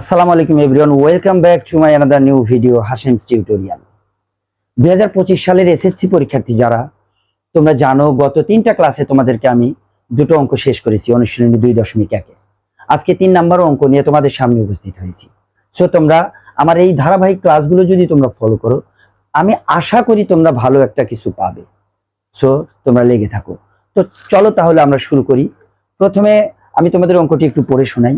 আসসালামু আলাইকুম everyone, welcome back to my another new video Hashim's tutorial দুই সালের এসএসসি পরীক্ষার্থী যারা, তোমরা জানো গত তিনটা ক্লাসে তোমাদেরকে আমি দুটো অঙ্ক শেষ করেছি, অনুশীলনী দুই দশমিক একে। আজকে তিন নাম্বার অঙ্ক নিয়ে তোমাদের সামনে উপস্থিত হয়েছি। সো তোমরা আমার এই ধারাবাহিক ক্লাসগুলো যদি তোমরা ফলো করো, আমি আশা করি তোমরা ভালো একটা কিছু পাবে। সো তোমরা লেগে থাকো। তো চলো তাহলে আমরা শুরু করি। প্রথমে আমি তোমাদের অঙ্কটি একটু পড়ে শোনাই।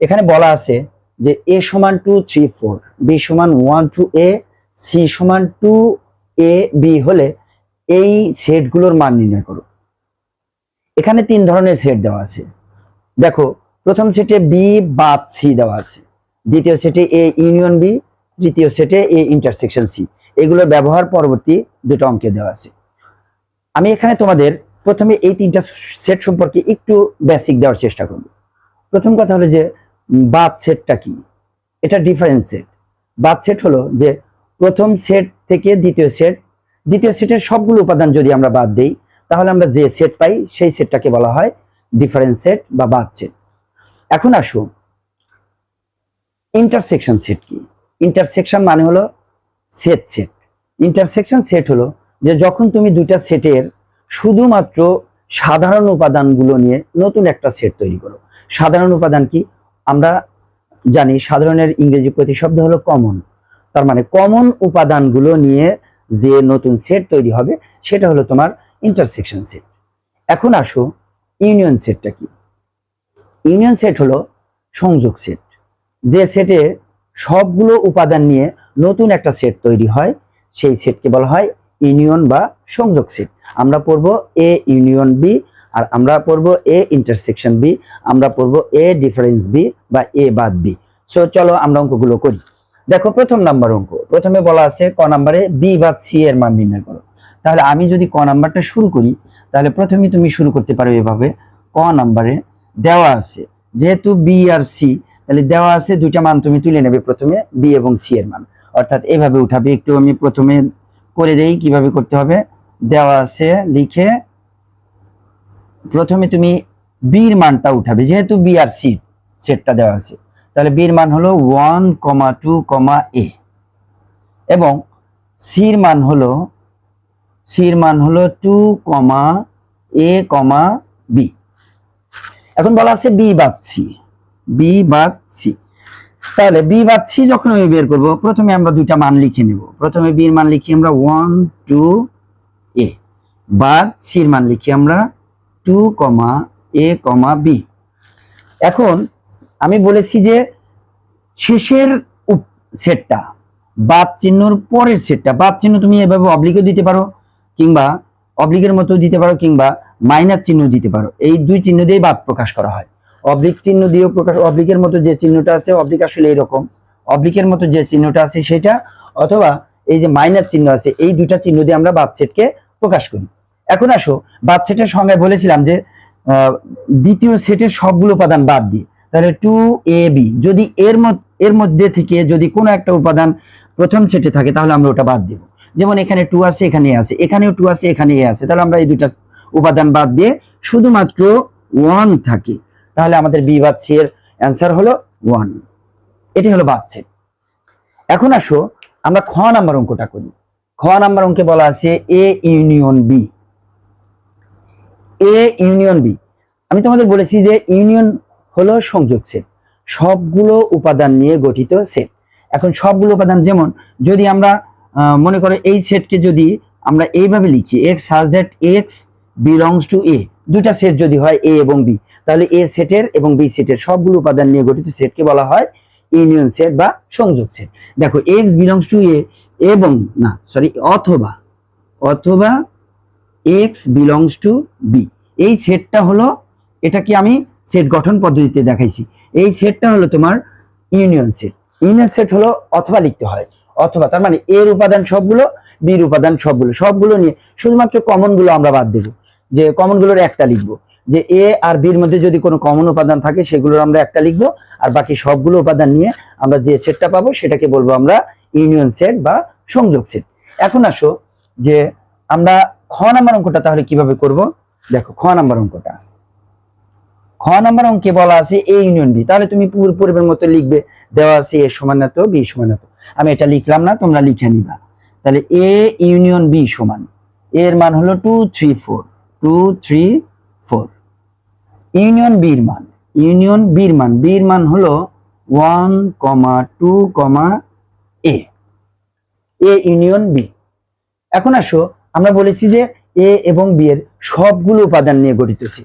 এখানে বলা আছে যে এ সমান টু থ্রি ফোর, বি সমান ওয়ান টু এ, সি সমান টু এ, বি হলে এই সেটগুলোর মান নির্ণয় করো। এখানে তিন ধরনের সেট দেওয়া আছে। দেখো, প্রথম সেটে বি বাদ সি দেওয়া আছে। দ্বিতীয় সেটে এ ইউনিয়ন বি তৃতীয় সেটে এ ইন্টারসেকশন সি এগুলোর ব্যবহার পরবর্তী দুটো অঙ্কে দেওয়া আছে। আমি এখানে তোমাদের প্রথমে এই তিনটা সেট সম্পর্কে একটু বেসিক দেওয়ার চেষ্টা করব। প্রথম কথা হলো যে বাদ সেটটা কি? এটা ডিফারেন্স সেট বাদ সেট হলো যে প্রথম সেট থেকে দ্বিতীয় সেট, দ্বিতীয় সেটের সবগুলো উপাদান যদি আমরা বাদ দেই, তাহলে আমরা যে সেট পাই, সেই সেটটাকে বলা হয় ডিফারেন্স সেট বা বাদ সেট। এখন আসুন ইন্টারসেকশন সেট কি? ইন্টারসেকশন মানে হলো সেট সেট ইন্টারসেকশন সেট হলো যে যখন তুমি দুইটা সেটের শুধুমাত্র সাধারণ উপাদানগুলো নিয়ে নতুন একটা সেট তৈরি করো। সাধারণ উপাদান কি? আমরা জানি সাধারণের ইংরেজি প্রতিশব্দ হলো কমন তার মানে কমন উপাদানগুলো নিয়ে যে নতুন সেট তৈরি হবে, সেটা হলো তোমার ইন্টারসেকশন সেট এখন আসো ইউনিয়ন সেটটা কি? ইউনিয়ন সেট হলো সংযোগ সেট যে সেটে সবগুলো উপাদান নিয়ে নতুন একটা সেট তৈরি হয়, সেই সেটকে বলা হয় ইউনিয়ন বা সংযোগ সেট আমরা পড়ব এ ইউনিয়ন বি আর আমরা পড়ব এ ইন্টারসেকশন বি আমরা পড়ব এ ডিফারেন্স বি বা এ বাদ বি সো চলো আমরা অঙ্কগুলো করি। দেখো, প্রথম নাম্বার অঙ্ক। প্রথমে বলা আছে ক নাম্বারে বি বাদ সি এর মান নির্ণয় করো। তাহলে আমি যদি ক নাম্বারটা শুরু করি, তাহলে প্রথমে তুমি শুরু করতে পারো এভাবে। ক নাম্বারে দেওয়া আছে। যেহেতু বি আর সি তাহলে দেওয়া আছে দুইটা মান তুমি তুলে নেবে প্রথমে বি এবং সি এর মান। অর্থাৎ এভাবে উঠাবে। একটু আমি প্রথমে করে দেই কীভাবে করতে হবে। দেওয়া আছে লিখে প্রথমে তুমি বির মানটা উঠাবে, যেহেতু বি আর সি সেটটা দেওয়া আছে। তাহলে বির মান হলো ওয়ান কমা টু কমা এ। এবং সির মান হলো, সির মান হলো two comma A comma B. এখন বলা আছে বি বাদ সি, বি বাদ সি। তাহলে বি বাদ সি যখন আমি বের করব, প্রথমে আমরা দুইটা মান লিখে নেব। প্রথমে বির মান লিখি আমরা ওয়ান, টু, এ। বাদ সির মান লিখি আমরা two comma A comma B এখন আমি বলেছি যে শেষের সেটটা, বাদ চিহ্নর পরের সেটটা, বাদ চিহ্ন তুমি এভাবে অবলিকও দিতে পারো, কিংবা অবলিকের মতো দিতে পারো, কিংবা মাইনাস চিহ্ন দিতে পারো। এই দুই চিহ্ন দিয়েই বাদ প্রকাশ করা হয়। অবলিক চিহ্ন দিয়েও প্রকাশ অবলিকের মতো যে চিহ্নটা আছে অবলিক আসলে এরকম। অবলিকের মতো যে চিহ্নটা আছে, সেটা, অথবা এই যে মাইনাস চিহ্ন আছে, এই দুইটা চিহ্ন দিয়ে আমরা বাদ সেটকে প্রকাশ করি। এখন আসো, বাদ সেটের সংজ্ঞায় বলেছিলাম যে দ্বিতীয় সেটের সবগুলো উপাদান বাদ দিয়ে, তাহলে টু এ বি যদি এর এর মধ্যে থেকে যদি কোনো একটা উপাদান প্রথম সেটে থাকে, তাহলে আমরা ওটা বাদ দেব। যেমন এখানে টু আছে, এখানে আছে, এখানেও টু আছে, এখানে এ আছে, তাহলে আমরা এই দুইটা উপাদান বাদ দিয়ে শুধুমাত্র ওয়ান থাকে। তাহলে আমাদের বি বাদ সি এর অ্যান্সার হলো ওয়ান এটি হলো বাদ সেট। এখন আসো, আমরা খ নাম্বার অঙ্কটা করি। খ নাম্বার অঙ্কে বলা আছে A union B A union B আমি তোমাদের বলেছি যে ইউনিয়ন হলো সংযোগ সেট। সবগুলো উপাদান নিয়ে গঠিত সেট। এখন সবগুলো উপাদান যেমন, যদি আমরা মনে করো এই সেটকে যদি আমরা এইভাবে লিখি x has that x belongs to A দুটা সেট যদি হয় এ এবং বি তাহলে এ সেটের এবং বি সেটের সবগুলো উপাদান নিয়ে গঠিত সেটকে বলা হয় ইউনিয়ন সেট বা সংযোগ সেট। দেখো এক্স বিলংস টু এ এবং, না সরি অথবা অথবা এক্স বিলংস টু বি এই সেটটা হলো, এটা কি আমি সেট গঠন পদ্ধতিতে দেখাইছি। এই সেটটা হলো তোমার ইউনিয়ন সেট ইউনিয়ন সেট হলো অথবা লিখতে হয়, অথবা তার মানে এর উপাদান সবগুলো, বির উপাদান সবগুলো। সবগুলো নিয়ে শুধুমাত্র কমনগুলো আমরা বাদ দেবো। যে কমনগুলোর একটা লিখব। যে এ আর বির মধ্যে যদি কোনো কমন উপাদান থাকে, সেগুলোর আমরা একটা লিখব। আর বাকি সবগুলো উপাদান নিয়ে আমরা যে সেটটা পাবো, সেটাকে বলব আমরা ইউনিয়ন সেট বা সংযোগ সেট এখন আসো যে আমরা খ নাম্বার অঙ্কটা তাহলে কীভাবে করব? দেখো, খ নাম্বার অঙ্কটা। খ নাম্বার অঙ্কে বলা আছে এ ইউনিয়ন বি তাহলে তুমি পুরো পূর্বের মতো লিখবে, দেওয়া আছে এ সমান এত বি সমান এত। আমি এটা লিখলাম না, তোমরা লিখে নিবা। তাহলে এ ইউনিয়ন বি সমান। এর মান হলো two three four two three four union বির মান। ইউনিয়ন বির মান। বির মান হলো one comma two comma A union B এখন আসো আমরা বলেছি যে এ এবং বি এর সবগুলো উপাদান নিয়ে গঠিত সি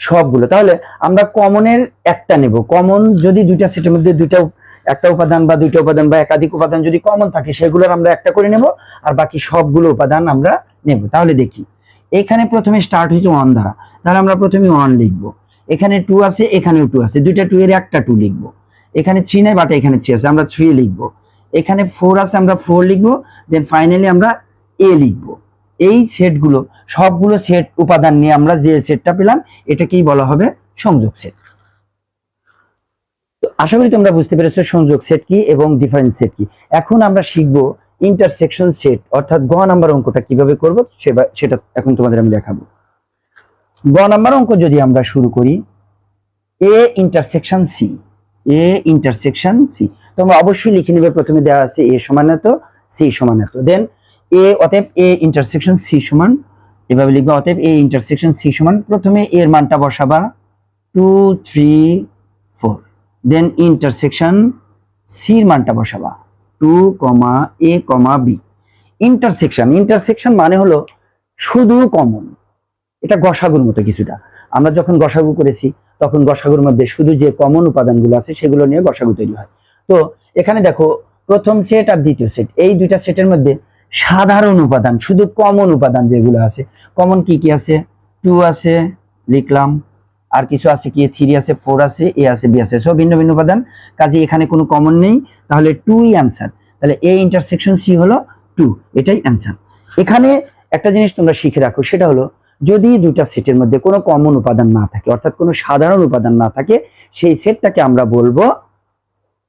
সবগুলো। তাহলে আমরা কমনের একটা নেব। কমন যদি দুইটা সেটের মধ্যে দুইটা একটা উপাদান বা দুইটা উপাদান বা একাধিক উপাদান যদি কমন থাকে, সেগুলোর আমরা একটা করে নেব আর বাকি সবগুলো উপাদান আমরা নেব। তাহলে দেখি। এখানে প্রথমে স্টার্ট হয়েছে ওয়ান দ্বারা। তাহলে আমরা প্রথমে ওয়ান লিখব। এখানে টু আছে, এখানেও টু আছে। দুইটা টু এর একটা টু লিখব। এখানে থ্রি নাই বাট এখানে থ্রি আছে। আমরা থ্রি লিখব। এখানে ফোর আছে, আমরা ফোর লিখব। দেন ফাইনালি আমরা এ লিখব। এই সেটগুলো সবগুলো সেট উপাদান নিয়ে আমরা যে সেটটা পেলাম, এটাকেই বলা হবে সংযোগ সেট তো আশা করি তোমরা বুঝতে পেরেছ সংযোগ সেট কি এবং ডিফারেন্স সেট কি। এখন আমরা শিখব ইন্টারসেকশন সেট অর্থাৎ গ নাম্বার অঙ্কটা কীভাবে করব সেটা এখন তোমাদের আমি দেখাবো। গ নাম্বার অঙ্ক যদি আমরা শুরু করি A intersection C A intersection C তোমরা অবশ্যই লিখে নিবে, প্রথমে দেওয়া আছে এ সমান এত সি সমান এত। দেন এ অতএব এ ইন্টারসেকশন সি সমান, এভাবে লিখবা, অতএব এ ইন্টারসেকশন সি সমান, প্রথমে এর মানটা বসাবা two three four then intersection সির মানটা বসাবা two comma A comma B intersection intersection মানে হলো শুধু কমন এটা গসাগুর মতো কিছুটা। আমরা যখন গসাগু করেছি, তখন গসাগুর মধ্যে শুধু যে কমন উপাদানগুলো আছে, সেগুলো নিয়ে গসাগু তৈরি হয়। তো এখানে দেখো, প্রথম সেট আর দ্বিতীয় সেট এই দুইটা সেটের মধ্যে সাধারণ উপাদান, শুধু কমন উপাদান যেগুলো আছে। কমন কি কি আছে? টু আছে, লিখলাম। আর কিছু আছে কি? থ্রি আছে ফোর আছে এ আছে বি আছে। সব ভিন্ন ভিন্ন উপাদান। কাজে এখানে কোনো কমন নেই। তাহলে টুই অ্যান্সার তাহলে এ ইন্টারসেকশন সি হলো টু এটাই অ্যান্সার এখানে একটা জিনিস তোমরা শিখে রাখো, সেটা হলো যদি দুটা সেটের মধ্যে কোনো কমন উপাদান না থাকে, অর্থাৎ কোনো সাধারণ উপাদান না থাকে, সেই সেটটাকে আমরা বলব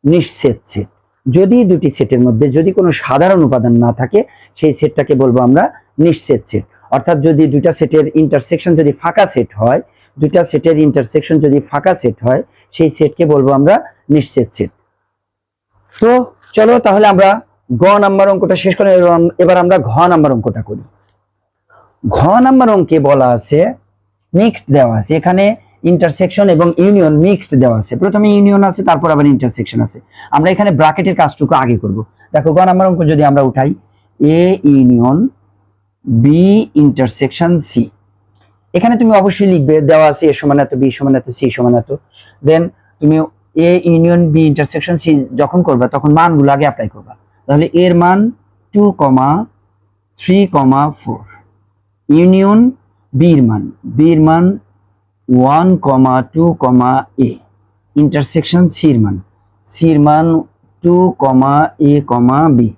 নিঃসেট সেট। যদি দুটি সেটের মধ্যে যদি কোনো সাধারণ উপাদান না থাকে, সেই সেটটাকে বলব আমরা নিঃসেট সেট। অর্থাৎ যদি দুটা সেটের ইন্টারসেকশন যদি ফাঁকা সেট হয় দুটা সেটের ইন্টারসেকশন যদি ফাঁকা সেট হয়, সেই সেটকে বলব আমরা নিঃসেট সেট। তো চলো তাহলে আমরা গ নাম্বার অঙ্কটা শেষ করে এবার- আমরা ঘ নাম্বার অঙ্কটা করি। ঘ নাম্বার অঙ্কে বলা আছে মিক্সড দেওয়া আছে। এখানে ইন্টারসেকশন এবং ইউনিয়ন মিক্সড দেওয়া আছে। প্রথমে ইউনিয়ন আছে, তারপর আবার ইন্টারসেকশন আছে। আমরা এখানে ব্র্যাকেটের কাজটুকু আগে করব। দেখো, গ নাম্বার অঙ্ক যদি আমরা উঠাই A union B intersection C এখানে তুমি অবশ্যই লিখবে, দেওয়া আছে এ সমান এত বি সমান এত সি সমান এত। দেন তুমি A union B intersection C যখন করবা, তখন মানগুলো আগে অ্যাপ্লাই করবা। তাহলে এর মান two comma three comma four union বির মান। বির মান one comma two comma A intersection সির মান সির মান two comma A comma B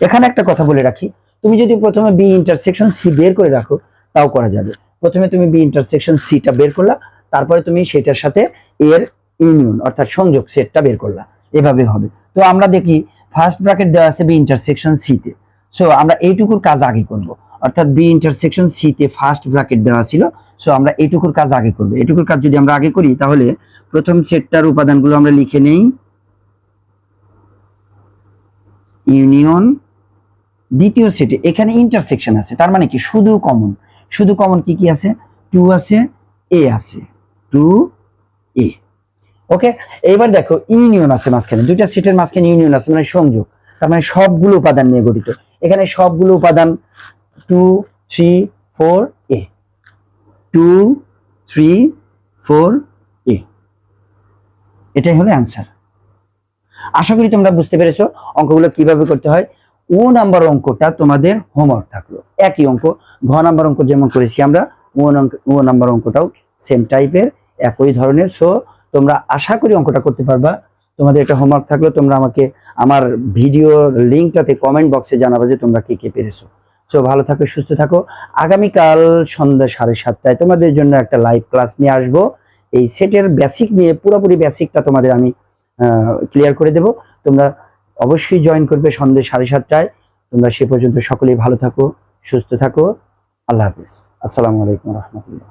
এখানে একটা কথা বলে রাখি, তুমি যদি প্রথমে বি ইন্টারসেকশন সি বের করে রাখো, তাও করা যাবে। প্রথমে তুমি বি ইন্টারসেকশন সিটা বের করলা, তারপরে তুমি সেটার সাথে এর ইউনিয়ন অর্থাৎ সংযোগ সেটটা বের করলা। এভাবে হবে। তো আমরা দেখি ফার্স্ট ব্র্যাকেট দেওয়া আছে বি ইন্টারসেকশন সিতে সো আমরা এইটুকুর কাজ আগে করব। অর্থাৎ বি ইন্টারসেকশন সিতে ফার্স্ট ব্র্যাকেট দেওয়া ছিল। সো আমরা এইটুকুর কাজ আগে করব। এইটুকুর কাজ যদি আমরা আগে করি, তাহলে প্রথম সেটটার উপাদানগুলো আমরা লিখে নেই। ইউনিয়ন। দ্বিতীয় সেটে এখানে ইন্টারসেকশন আছে। তার মানে কি? শুধু কমন শুধু কমন কি কি আছে? টু আছে এ আছে। টু এ ওকে এবার দেখো, ইউনিয়ন আছে মাঝখানে। দুইটা সেটের মাঝখানে ইউনিয়ন আছে মানে সংযোগ। তার মানে সবগুলো উপাদান নিয়ে গঠিত। এখানে সবগুলো উপাদান two three four A two three four A এটাই হলো অ্যান্সার আশা করি তোমরা বুঝতে পেরেছ অঙ্কগুলো কীভাবে করতে হয়। ও নাম্বার অঙ্কটা তোমাদের হোমওয়ার্ক থাকল। একই অঙ্ক, ঘ নাম্বার অঙ্ক যেমন করেছি আমরা, ও অঙ্ক- ও নাম্বার অঙ্কটাও সেম টাইপের একই ধরনের। সো তোমরা আশা করি অঙ্কটা করতে পারবা। তোমাদের একটা হোমওয়ার্ক থাকল, তোমরা আমাকে আমার ভিডিও লিঙ্কটাতে কমেন্ট বক্সে জানাবে যে তোমরা কে কে পেরেছ। সো ভালো থাকো, সুস্থ থাকো। আগামীকাল সন্ধ্যা সাড়ে সাতটায় তোমাদের জন্য একটা লাইভ ক্লাস নিয়ে আসব। এই সেটের বেসিক নিয়ে, পুরোপুরি বেসিকটা তোমাদের আমি ক্লিয়ার করে দেব। তোমরা অবশ্যই জয়েন করবে সন্ধ্যা সাড়ে সাতটায়। তোমরা সে পর্যন্ত সকলেই ভালো থাকো, সুস্থ থাকো। আল্লাহ হাফিজ। আসসালামু আলাইকুম রহমতুল্লাহ।